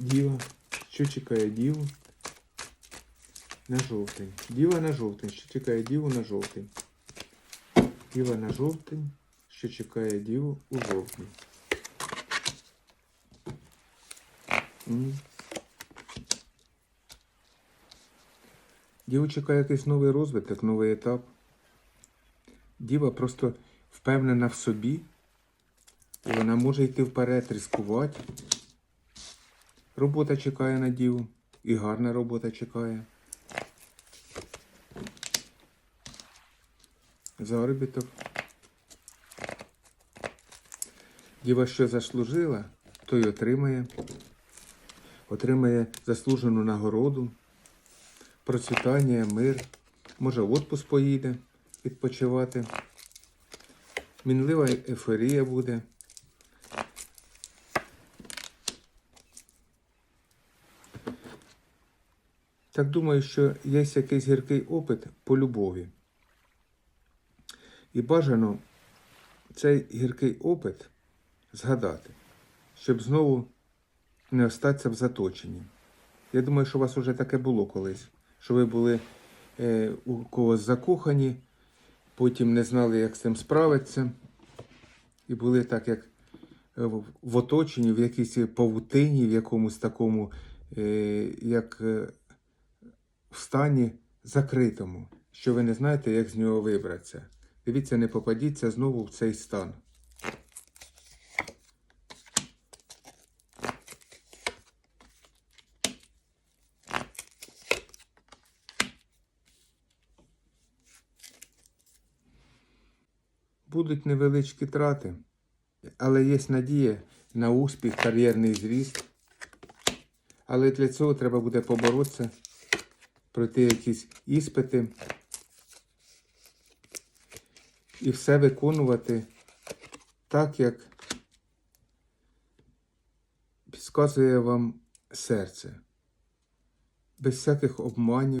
Діва. Що чекає діву? На жовтень. Діва на жовтень. Що чекає діву на жовтень? Діва на жовтень. Що чекає діву у жовтні? Діву чекає якийсь новий розвиток, новий етап. Діва просто впевнена в собі, і вона може йти вперед, ризикувати. Робота чекає на діву. І гарна робота чекає. Заробіток. Діва, що заслужила, то й отримає. Отримає заслужену нагороду, процвітання, мир. Може, в отпуск поїде відпочивати. Мінлива ейфорія буде. Так думаю, що є якийсь гіркий опит по любові. І бажано цей гіркий опит згадати, щоб знову не остатися в заточенні. Я думаю, що у вас вже таке було колись, що ви були е, у когось закохані, потім не знали, як з цим справитися, і були так, як е, в оточенні, в якійсь павутині, в якомусь такому, е, як е, в стані закритому, що ви не знаєте, як з нього вибратися. Дивіться, не попадіться знову в цей стан. Будуть невеличкі трати, але є надія на успіх, кар'єрний зріст. Але для цього треба буде поборотися, пройти якісь іспити і все виконувати так, як підказує вам серце, без всяких обманів.